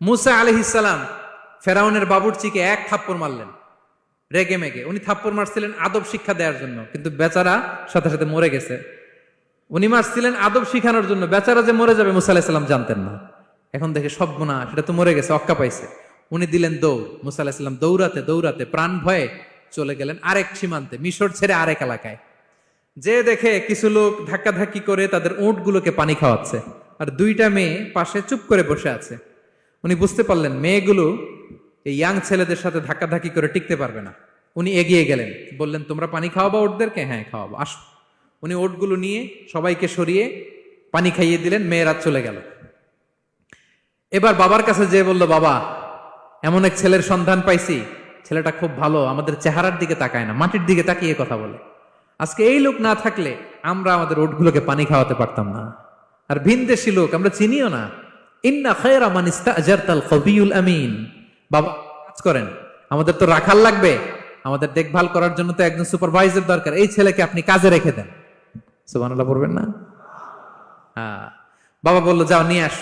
মুসা আলহিসাল্লাম ফেরাউনের বাবুরচিকে এক থাপ্পড় মারলেন। রেগে মেগে। উনি থাপ্পড় মারছিলেন আদব শিক্ষা দেওয়ার জন্য, কিন্তু বেচারা সাথে সাথে মরে গেছে। উনি মারছিলেন আদব শিখানোর জন্য। বেচারা যে মরে যাবে মুসা আলাহিসাল্লাম জানতেন না। এখন দেখে সব গুণা সেটা তো মরে গেছে, অক্কা পাইছে। উনি দিলেন দৌড়। মুসা আলাহিসাল্লাম দৌড়াতে দৌড়াতে প্রাণ ভয়ে চলে গেলেন আরেক সীমান্তে, মিশর ছেড়ে আরেক এলাকায়। যে দেখে কিছু লোক ধাক্কাধাক্কি করে তাদের উঁটগুলোকে পানি খাওয়াচ্ছে। আর দুইটা মেয়ে পাশে চুপ করে বসে আছে। উনি বুঝতে পারলেন মেয়েগুলো এই ইয়াং ছেলেদের সাথে ধাক্কাধাক্কি করে টিকতে পারবে না। উনি এগিয়ে গেলেন, বললেন, তোমরা পানি খাওয়াবো ওটদেরকে? হ্যাঁ খাওয়াবো, আসো। উনি ওটগুলো নিয়ে সবাইকে সরিয়ে পানি খাইয়ে দিলেন, মেয়েরা চলে গেল। এবার বাবার কাছে যে বলল, বাবা, এমন এক ছেলের সন্ধান পাইছি। ছেলেটা খুব ভালো, আমাদের চেহারার দিকে তাকায় না, মাটির দিকে তাকিয়ে কথা বলে। আজকে এই লোক না থাকলে আমরা আমাদের ওটগুলোকে পানি খাওয়াতে পারতাম না। আর ভিনদেশি লোক, আমরা চিনিও না। ইন্না খায়রা মান ইস্তাজারতাল আমিন। বাবা, কাজ করেন। আমাদের তো রাখাল লাগবে। আমাদের দেখভাল করার জন্য তো একজন সুপারভাইজার দরকার। এই ছেলেকে আপনি কাজে রেখে দেন। সুবহানাল্লাহ পড়বেন না? হ্যাঁ। বাবা বলল, যাও, নিয়ে আস।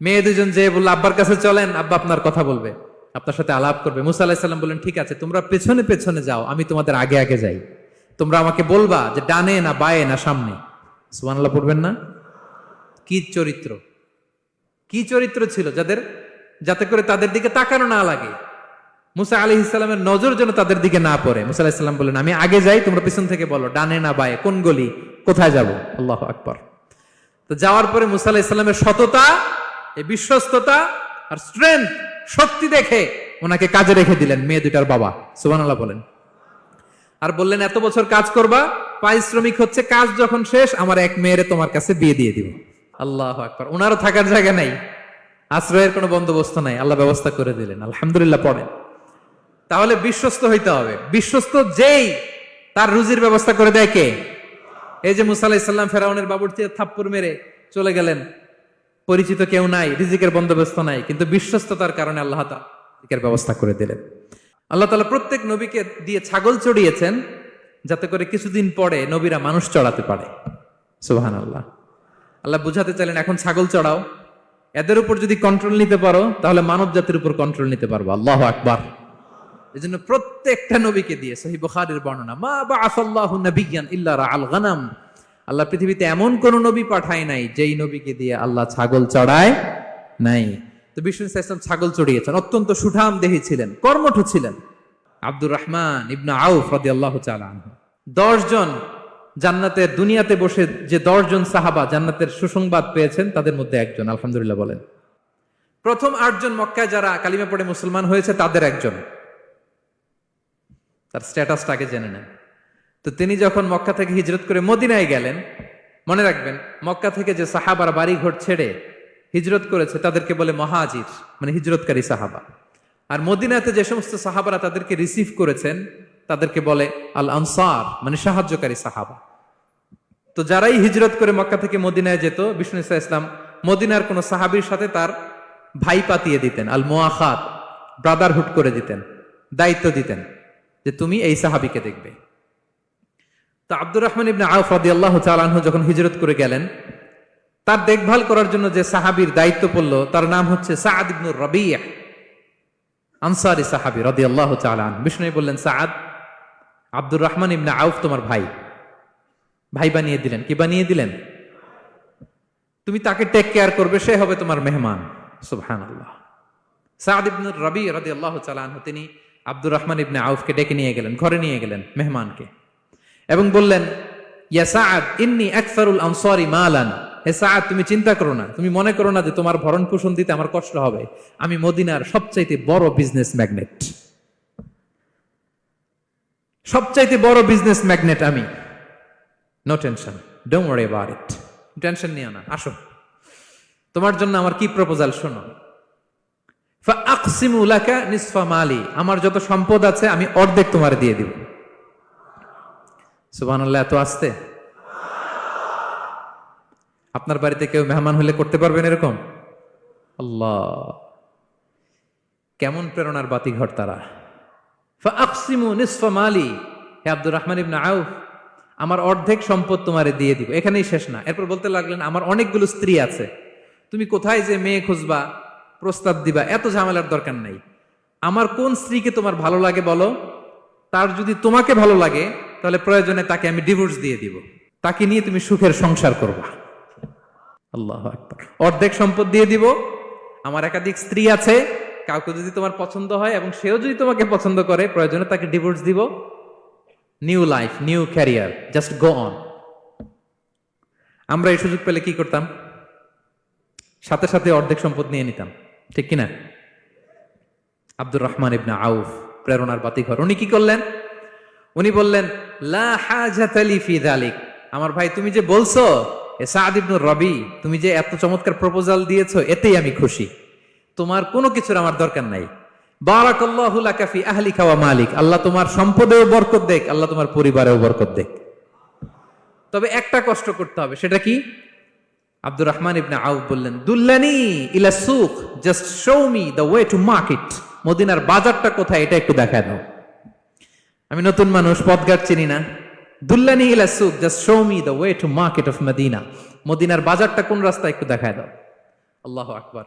মেয়ে দুজন যে বলল, আব্বার কাছে চলেন, আব্বা আপনার কথা বলবে। আপনার সাথে আলাপ করবে। মুসা আলাহিসাল্লাম বললেন, ঠিক আছে, তোমরা পেছনে পেছনে যাও, আমি তোমাদের আগে আগে যাই। তোমরা আমাকে বলবা যে ডানে না বায়ে না সামনে। সুবহানাল্লাহ পড়বেন না? কি চরিত্র? কি চরিত্র ছিল যাদের, যাতে করে তাদের দিকে তাকানো না লাগে? মুসা আলি ইসলামের নজর যেন তাদের দিকে না পড়ে। মুসা আলাহ ইসলাম বললেন, আমি আগে যাই, তোমরা পিছন থেকে বলো, ডানে না বায়ে, কোন গলি, কোথায় যাব? আল্লাহ আকবর। তো যাওয়ার পরে মুসা আলাহ ইসলামের সততা, এই বিশ্বস্ততা আর স্ট্রেংথ শক্তি দেখে ওনাকে কাজে রেখে দিলেন মেয়ে দুটার বাবা। সুবান আল্লাহ বলেন। আর বললেন, এত বছর কাজ করবা, পারিশ্রমিক হচ্ছে, কাজ যখন শেষ, আমার এক মেয়েরে তোমার কাছে বিয়ে দিয়ে দিব। আল্লাহ আকবর। ওনারও থাকার জায়গা নাই। আশ্রয়ের কোনো বন্দোবস্ত নাই। আল্লাহ ব্যবস্থা করে দিলেন। আলহামদুলিল্লাহ পড়েন। তাহলে বিশ্বস্ত হইতে হবে। বিশ্বস্ত যেই তার রুজির ব্যবস্থা করে দেয় কে? এই যে মুসা আলাহিসাল্লাম ফেরাউনের বাবুর চেয়ে থাপ্পড় মেরে চলে গেলেন। পরিচিত কেউ নাই, রিজিকের বন্দোবস্ত নাই, কিন্তু বিশ্বস্ততার কারণে আল্লাহ তাআলা রিজিকের ব্যবস্থা করে দিলেন। আল্লাহ তালা প্রত্যেক নবীকে দিয়ে ছাগল চড়িয়েছেন যাতে করে কিছুদিন পরে নবীরা মানুষ চড়াতে পারে। সুহান আল্লাহ আল্লাহ বুঝাতে চাইলেন, এখন ছাগল চড়াও। এদের উপর যদি কন্ট্রোল নিতে পারো, তাহলে মানব জাতির উপর কন্ট্রোল নিতে পারব। আল্লাহ আকবার। এই জন্য প্রত্যেকটা নবীকে দিয়ে সহি বুখারীর বর্ণনা, মা বা আসাল্লাহু নবিয়ান ইল্লা আল গানাম। আল্লাহ পৃথিবীতে এমন কোন নবী পাঠায় নাই, যেই নবীকে দিয়ে আল্লাহ ছাগল চড়ায় নাই। তো বিষ্ণু ইসলাম ছাগল চড়িয়েছেন, অত্যন্ত সুঠাম দেহী ছিলেন, কর্মঠ ছিলেন। আব্দুর রহমান ইবনা আউফ রাদি আল্লাহ দশ জন জান্নাতের দুনিয়াতে বসে যে দশজন সাহাবা জান্নাতের সুসংবাদ পেয়েছেন, তাদের মধ্যে একজন, আলহামদুলিল্লাহ বলেন। প্রথম আটজন মক্কায় যারা কালিমা পড়ে মুসলমান হয়েছে, তাদের একজন। তার স্ট্যাটাসটাকে জেনে নেন। তো তিনি যখন মক্কা থেকে হিজরত করে মদিনায় গেলেন, মনে রাখবেন, মক্কা থেকে যে সাহাবার বাড়ি ঘর ছেড়ে হিজরত করেছে, তাদেরকে বলে মহাজির মানে হিজরতকারী সাহাবা। আর মদিনাতে যে সমস্ত সাহাবারা তাদেরকে রিসিভ করেছেন তাদেরকে বলে আল আনসার মানে সাহায্যকারী সাহাবা। তো যারাই হিজরত করে মক্কা থেকে মদিনায় যেত, বিষ্ণু ইসা ইসলাম মদিনার কোন সাহাবির সাথে তার ভাই পাতিয়ে দিতেন আল মোয়াখাত ব্রাদারহুড করে দিতেন, দায়িত্ব দিতেন যে তুমি এই সাহাবিকে দেখবে। তো আব্দুর রহমান ইবনে আউফ রাদিয়াল্লাহু তাআলা আনহু যখন হিজরত করে গেলেন, তার দেখভাল করার জন্য যে সাহাবীর দায়িত্ব পড়ল, তার নাম হচ্ছে সাআদ ইবনুর রাবিয়া আনসারি সাহাবি রাদিয়াল্লাহু আল্লাহ আনহু। বিষ্ণু বললেন সাআদ আব্দুর রহমান ইবনে আউফ তোমার ভাই। ভাই বানিয়ে দিলেন। কি বানিয়ে দিলেন? তুমি তাকে টেক কেয়ার করবে, সে হবে তোমার মেহমান। সুবহানাল্লাহ। সাআদ ইবনুর রাবি রাদিয়াল্লাহু তাআলা আনহু, তিনি আব্দুর রহমান ইবনে আউফকে ডেকে নিয়ে গেলেন, ঘরে নিয়ে গেলেন মেহমানকে। এবং বললেন, ইয়া সাআদ, ইন্নি আকসারুল আনসারি মালান। হে সাআদ, তুমি চিন্তা করো না। তুমি মনে করো না যে তোমার ভরণ পোষণ দিতে আমার কষ্ট হবে। আমি মদিনার সবচাইতে বড় বিজনেস ম্যাগনেট সবচাইতে বড় বিজনেস ম্যাগনেট আমি। No tension don't worry about it tension নিও না। আসো। তোমার জন্য আমার কি প্রপোজাল শোনো। ফাকসিমু লাকা নিসফা মালি। আমার যত সম্পদ আছে, আমি অর্ধেক তোমার দিয়ে দিব। সুবহানাল্লাহ, এত আসতে? আপনার বাড়িতে কেউ মেহমান হলে করতে পারবেন এরকম? আল্লাহ। কেমন প্রেরণার বাতি ঘর তারা। হে আব্দুর রহমান ইবনে আউফ, আমার অর্ধেক সম্পদ তোমারে দিয়ে দিব। এখানেই শেষ না। এরপর বলতে লাগলেন, আমার অনেকগুলো স্ত্রী আছে। তুমি কোথায় যে মেয়ে খুঁজবা, প্রস্তাব দিবা, এত ঝামেলার দরকার নাই। আমার কোন স্ত্রীকে তোমার ভালো লাগে বলো? তার যদি তোমাকে ভালো লাগে, তাহলে প্রয়োজনে তাকে আমি ডিভোর্স দিয়ে দিব। তাকে নিয়ে তুমি সুখের সংসার করবা। আল্লাহ অর্ধেক সম্পদ দিয়ে দিব। আমার একাধিক স্ত্রী আছে কাউকে যদি তোমার পছন্দ হয় এবং সেও যদি তোমাকে পছন্দ করে, প্রয়োজনে তাকে ডিভোর্স দিব। New life new career just go on আমরা এই সুযোগ পেলে কি করতাম? সাথে সাথে অর্ধেক সম্পদ নিয়ে নিতাম। ঠিক কিনা? আব্দুর রহমান ইবনা আউফ, প্রেরণার বাতিঘর। উনি কি করলেন? উনি বললেন, লা আমার ভাই, তুমি যে বলছো সাদ ইবনুর রবি, তুমি যে এত চমৎকার প্রপোজাল দিয়েছ, এতেই আমি খুশি। তোমার কোনো কিছুর আমার দরকার নাই। বারাকাল্লাহু লাকা ফি আহলিকা মালিক। আল্লাহ তোমার সম্পদেও বরকত দেখ, আল্লাহ তোমার পরিবারেও বরকত দেখ। তবে একটা কষ্ট করতে হবে, সেটা কি? আব্দুর রহমান ইবনে আউফ বললেন, দুল্লানি ইলা সুক just show me the way to market. মদিনার বাজারটা কোথায়, এটা একটু দেখা দাও। আমি নতুন মানুষ, পথঘাট চিনি না। দুল্লানি ইলা সুক just show me the way to market of Medina. মদিনার বাজারটা কোন রাস্তা একটু দেখায় দাও। আল্লাহ আকবার।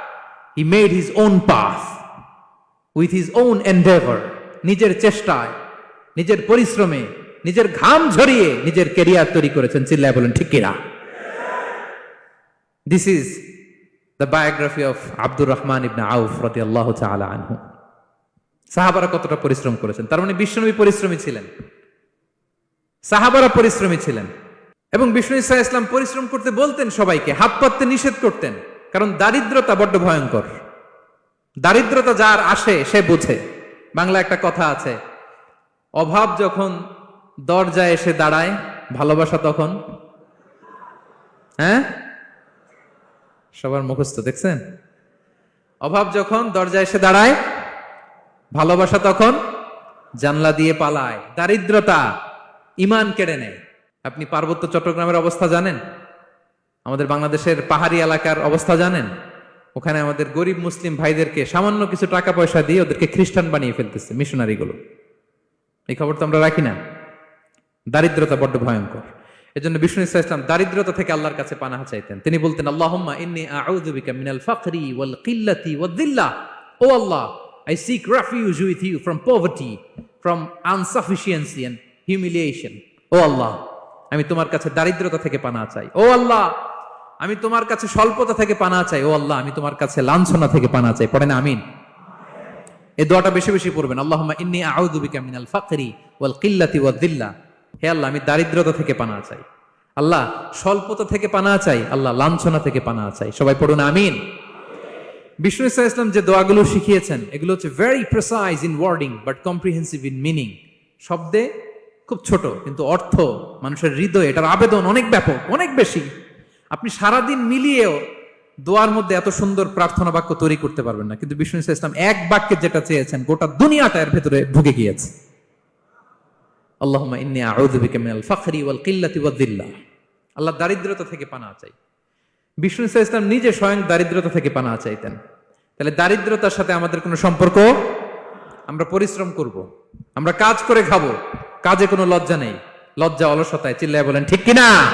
he made his own path with his own endeavour নিজের চেষ্টায়, নিজের পরিশ্রমে, নিজের ঘাম ঝরিয়ে নিজের কেরিয়ার তৈরি করেছেন। চিল্লায় বলেন, ঠিক কিনা? This is the biography of Abdur Rahman ibn Auf রতি আল্লাহ তালা আনহু সাহাবারা কতটা পরিশ্রম করেছেন? তার মানে বিশ্বনবী পরিশ্রমী ছিলেন। সাহাবারা পরিশ্রমী ছিলেন। এবং বিষ্ণু ইসা ইসলাম পরিশ্রম করতে বলতেন সবাইকে, হাত পাততে নিষেধ করতেন। কারণ দারিদ্রতা বড্ড ভয়ঙ্কর। দারিদ্রতা যার আসে, সে বুঝে। বাংলা একটা কথা আছে, অভাব যখন দরজায় এসে দাঁড়ায়, ভালোবাসা তখন? হ্যাঁ? সবার মুখস্থ, দেখছেন? অভাব যখন দরজায় এসে দাঁড়ায়, ভালোবাসা তখন জানলা দিয়ে পালায়। দারিদ্রতা ইমান কেড়ে নেয়। আপনি পার্বত্য চট্টগ্রামের অবস্থা জানেন? আমাদের বাংলাদেশের পাহাড়ি এলাকার অবস্থা জানেন? ওখানে আমাদের গরিব মুসলিম ভাইদেরকে সামান্য কিছু টাকা পয়সা দিয়ে ওদেরকে খ্রিস্টান বানিয়ে ফেলতেছে মিশনারিগুলো। এই খবর তো আমরা রাখি না। দারিদ্রতা বড্ড ভয়ঙ্কর। এজন্য বিষ্ণু ইসা ইসলাম দারিদ্রতা থেকে আল্লাহর কাছে পানাহা চাইতেন। তিনি বলতেন, আল্লাহুম্মা মিনাল O Allah I seek refuge with you from poverty from insufficiency and humiliation O Allah, আমি তোমার কাছে দারিদ্রতা থেকে পানা চাই। ও আল্লাহ আমি তোমার কাছে স্বল্পতা থেকে পানা চাই। ও আল্লাহ, আমি তোমার কাছে লাঞ্ছনা থেকে পানা চাই। পড়েন আমিন। এই দোয়াটা বেশি বেশি পড়বেন। আল্লাহুম্মা ইন্নী আউযু বিকা মিনাল ফাকরি ওয়াল কিল্লাতি ওয়াদ দিল্লাহ হে আল্লাহ, আমি দারিদ্রতা থেকে পানা চাই। আল্লাহ, স্বল্পতা থেকে পানা চাই। আল্লাহ, লাঞ্ছনা থেকে পানা চাই। সবাই পড়ুন আমিন। বিষ্ণু ইসা ইসলাম যে দোয়াগুলো শিখিয়েছেন, এগুলো হচ্ছে very precise in wording but comprehensive in meaning শব্দে খুব ছোট, কিন্তু অর্থ, মানুষের হৃদয় এটার আবেদন অনেক ব্যাপক, অনেক বেশি। আপনি সারাদিন মিলিয়েও দোয়ার মধ্যে এত সুন্দর প্রার্থনা বাক্য তৈরি করতে পারবেন না। কিন্তু বিষ্ণু ইসা ইসলাম এক বাক্যে যেটা চেয়েছেন, গোটা দুনিয়াটা এর ভেতরে ঢুকে গিয়েছে। আল্লাহুম্মা ইন্নী আউযু বিকা মিনাল আল্লাহ দারিদ্রতা থেকে পানা চাই। বিষ্ণু ইসা ইসলাম নিজে স্বয়ং দারিদ্রতা থেকে পানা চাইতেন। তাহলে দারিদ্রতার সাথে আমাদের কোনো সম্পর্ক? আমরা পরিশ্রম করব। আমরা কাজ করে খাব। কাজে কোনো লজ্জা নেই। লজ্জা অলসতায় চিল্লায় বলেন, ঠিক কিনা?